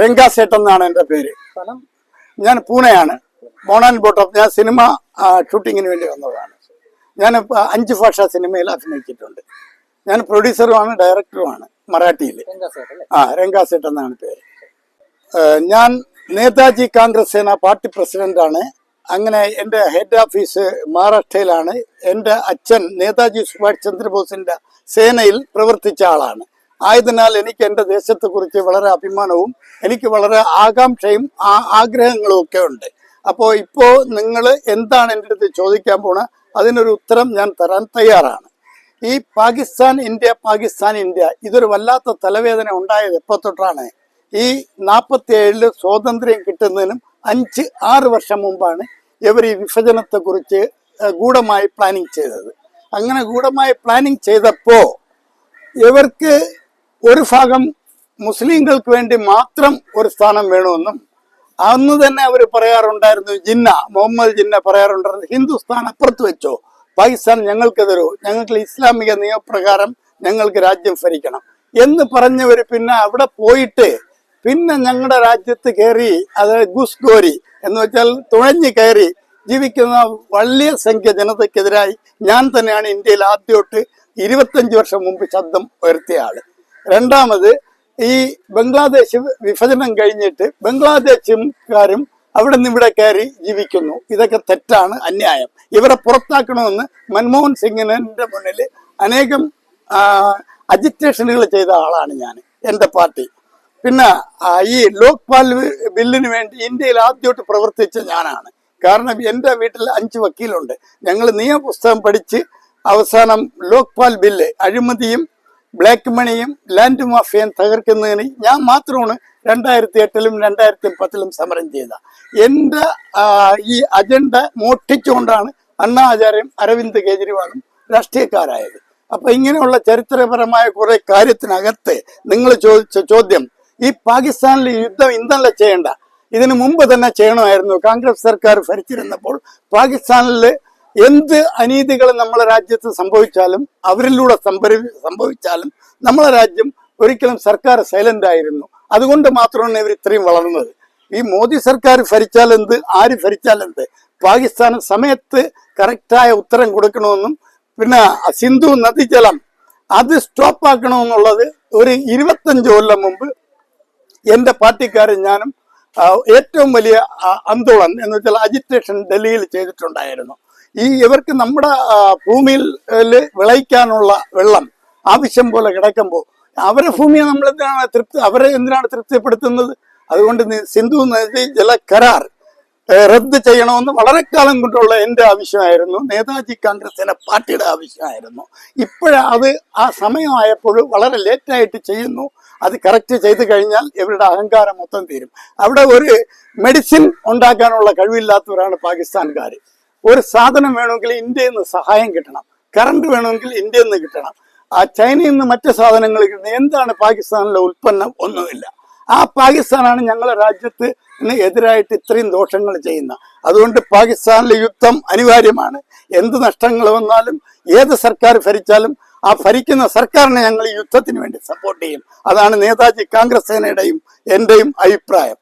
രംഗാസേട്ട് എന്നാണ് എന്റെ പേര്. ഞാൻ പൂനെയാണ്. മോണാൻ ബോട്ടം ഞാൻ സിനിമ ഷൂട്ടിങ്ങിന് വേണ്ടി വന്നതാണ്. ഞാൻ അഞ്ച് ഭാഷ സിനിമയിൽ അഭിനയിച്ചിട്ടുണ്ട്. ഞാൻ പ്രൊഡ്യൂസറുമാണ് ഡയറക്ടറുമാണ് മറാഠിയിൽ. ആ രംഗാസേട്ട് എന്നാണ് പേര് ഞാൻ നേതാജി കോൺഗ്രസ് സേന പാർട്ടി പ്രസിഡന്റാണ്. അങ്ങനെ എന്റെ ഹെഡ് ഓഫീസ് മഹാരാഷ്ട്രയിലാണ്. എന്റെ അച്ഛൻ നേതാജി സുഭാഷ് ചന്ദ്രബോസിന്റെ സേനയിൽ പ്രവർത്തിച്ച ആളാണ്. ആയതിനാൽ എനിക്ക് എന്റെ ദേശത്തെക്കുറിച്ച് വളരെ അഭിമാനവും എനിക്ക് വളരെ ആകാംക്ഷയും ആ- ആഗ്രഹങ്ങളും ഒക്കെ ഉണ്ട്. അപ്പോൾ ഇപ്പോൾ നിങ്ങൾ എന്താണ് എന്റെ അടുത്ത് ചോദിക്കാൻ പോണ അതിനൊരു ഉത്തരം ഞാൻ തരാൻ തയ്യാറാണ്. ഈ പാകിസ്ഥാൻ ഇന്ത്യ പാകിസ്ഥാൻ ഇന്ത്യ ഇതൊരു വല്ലാത്ത തലവേദന ഉണ്ടായത് എപ്പോ തൊട്ടാണ്? ഈ നാൽപ്പത്തി ഏഴിൽ സ്വാതന്ത്ര്യം കിട്ടുന്നതിനും അഞ്ച് ആറ് വർഷം മുമ്പാണ് ഇവർ ഈ വിഭജനത്തെ കുറിച്ച് ഗൂഢമായി പ്ലാനിങ് ചെയ്തത്. അങ്ങനെ ഗൂഢമായി പ്ലാനിങ് ചെയ്തപ്പോൾ ഇവർക്ക് ഒരു ഭാഗം മുസ്ലിങ്ങൾക്ക് വേണ്ടി മാത്രം ഒരു സ്ഥാനം വേണമെന്നും അന്ന് തന്നെ അവർ പറയാറുണ്ടായിരുന്നു ജിന്ന മുഹമ്മദ് ജിന്ന പറയാറുണ്ടായിരുന്നു ഹിന്ദുസ്ഥാൻ അപ്പുറത്ത് വെച്ചോ പാകിസ്ഥാൻ ഞങ്ങൾക്ക് തരൂ ഞങ്ങൾക്ക് ഇസ്ലാമിക നിയമപ്രകാരം ഞങ്ങൾക്ക് രാജ്യം ഭരിക്കണം എന്ന് പറഞ്ഞവർ പിന്നെ അവിടെ പോയിട്ട് പിന്നെ ഞങ്ങളുടെ രാജ്യത്ത് കയറി അത് ഗുസ്ഗോരി എന്ന് വെച്ചാൽ തുഴഞ്ഞു കയറി ജീവിക്കുന്ന വലിയ സംഖ്യ ജനതയ്ക്കെതിരായി ഞാൻ തന്നെയാണ് ഇന്ത്യയിൽ ആദ്യമായിട്ട് ഇരുപത്തഞ്ച് വർഷം മുമ്പ് ശബ്ദം ഉയർത്തിയ ആൾ. രണ്ടാമത് ഈ ബംഗ്ലാദേശ് വിഭജനം കഴിഞ്ഞിട്ട് ബംഗ്ലാദേശുകാരും അവിടെ നിന്ന് ഇവിടെ കയറി ജീവിക്കുന്നു. ഇതൊക്കെ തെറ്റാണ് അന്യായം. ഇവരെ പുറത്താക്കണമെന്ന് മൻമോഹൻ സിംഗിനെ മുന്നിൽ അനേകം അജിറ്റേഷനുകൾ ചെയ്ത ആളാണ് ഞാൻ എന്റെ പാർട്ടി. പിന്നെ ഈ ലോക്പാൽ ബില്ലിന് വേണ്ടി ഇന്ത്യയിൽ ആദ്യമായിട്ട് പ്രവർത്തിച്ച ഞാനാണ്. കാരണം എന്റെ വീട്ടിൽ അഞ്ച് വക്കീലുണ്ട്. ഞങ്ങൾ നിയമപുസ്തകം പഠിച്ച് അവസാനം ലോക്പാൽ ബില്ല് അഴിമതിയും ബ്ലാക്ക് മണിയും ലാൻഡ് മാഫിയയും തകർക്കുന്നതിന് ഞാൻ മാത്രമാണ് രണ്ടായിരത്തി എട്ടിലും രണ്ടായിരത്തി പത്തിലും സമരം ചെയ്ത എന്റെ ഈ അജണ്ട മോട്ടിച്ചുകൊണ്ടാണ് അണ്ണാചാര്യം അരവിന്ദ് കേജ്രിവാളും രാഷ്ട്രീയക്കാരായത്. അപ്പൊ ഇങ്ങനെയുള്ള ചരിത്രപരമായ കുറെ കാര്യത്തിനകത്ത് നിങ്ങൾ ചോദിച്ച ചോദ്യം ഈ പാകിസ്ഥാനിലെ യുദ്ധം ഇന്നല്ല ചെയ്യേണ്ട? ഇതിനു മുമ്പ് തന്നെ ചെയ്യണമായിരുന്നു. കോൺഗ്രസ് സർക്കാർ ഭരിച്ചിരുന്നപ്പോൾ പാകിസ്ഥാനിൽ എന്ത് അനീതികൾ നമ്മളെ രാജ്യത്ത് സംഭവിച്ചാലും അവരിലൂടെ സംഭവിച്ചാലും നമ്മളെ രാജ്യം ഒരിക്കലും സർക്കാർ സൈലന്റ് ആയിരുന്നു. അതുകൊണ്ട് മാത്രമാണ് ഇവർ ഇത്രയും വളർന്നത്. ഈ മോദി സർക്കാർ ഭരിച്ചാൽ എന്ത്? ആര് ഭരിച്ചാൽ എന്ത്? പാകിസ്ഥാന് സമയത്ത് കറക്റ്റായ ഉത്തരം കൊടുക്കണമെന്നും പിന്നെ സിന്ധു നദീജലം അത് സ്റ്റോപ്പാക്കണമെന്നുള്ളത് ഒരു ഇരുപത്തഞ്ച് കൊല്ലം മുമ്പ് എന്റെ പാർട്ടിക്കാരും ഞാനും ഏറ്റവും വലിയ ആന്തോളൻ എന്ന് വെച്ചാൽ അജിറ്റേഷൻ ഡൽഹിയിൽ ചെയ്തിട്ടുണ്ടായിരുന്നു. ഈ ഇവർക്ക് നമ്മുടെ ഭൂമിയിൽ വിളയിക്കാനുള്ള വെള്ളം ആവശ്യം പോലെ കിടക്കുമ്പോൾ അവരെ ഭൂമിയെ നമ്മൾ എന്തിനാണ് തൃപ്തി അവരെ എന്തിനാണ് തൃപ്തിപ്പെടുത്തുന്നത്? അതുകൊണ്ട് സിന്ധു നദി ജല കരാർ റദ്ദ് ചെയ്യണമെന്ന് വളരെ കാലം കൊണ്ടുള്ള എന്റെ ആവശ്യമായിരുന്നു. നേതാജി കോൺഗ്രസിന്റെ പാർട്ടിയുടെ ആവശ്യമായിരുന്നു. ഇപ്പോഴത് ആ സമയമായപ്പോൾ വളരെ ലേറ്റായിട്ട് ചെയ്യുന്നു. അത് കറക്റ്റ് ചെയ്ത് കഴിഞ്ഞാൽ ഇവരുടെ അഹങ്കാരം മൊത്തം തീരും. അവിടെ ഒരു മെഡിസിൻ ഉണ്ടാക്കാനുള്ള കഴിവില്ലാത്തവരാണ് പാകിസ്ഥാൻകാർ ഒരു സാധനം വേണമെങ്കിൽ ഇന്ത്യയിൽ നിന്ന് സഹായം കിട്ടണം. കറണ്ട് വേണമെങ്കിൽ ഇന്ത്യയിൽ നിന്ന് കിട്ടണം. ആ ചൈനയിൽ നിന്ന് മറ്റ് സാധനങ്ങൾ കിട്ടുന്നത് എന്താണ് പാകിസ്ഥാനിലെ ഉൽപ്പന്നം? ഒന്നുമില്ല. ആ പാകിസ്ഥാനാണ് ഞങ്ങളുടെ രാജ്യത്ത് എതിരായിട്ട് ഇത്രയും ദോഷങ്ങൾ ചെയ്യുന്നത്. അതുകൊണ്ട് പാകിസ്ഥാനിലെ യുദ്ധം അനിവാര്യമാണ്. എന്ത് നഷ്ടങ്ങൾ വന്നാലും ഏത് സർക്കാർ ഭരിച്ചാലും ആ ഭരിക്കുന്ന സർക്കാരിനെ ഞങ്ങൾ യുദ്ധത്തിന് വേണ്ടി സപ്പോർട്ട് ചെയ്യും. അതാണ് നേതാജി കോൺഗ്രസ് സേനയുടെയും എന്റെയും അഭിപ്രായം.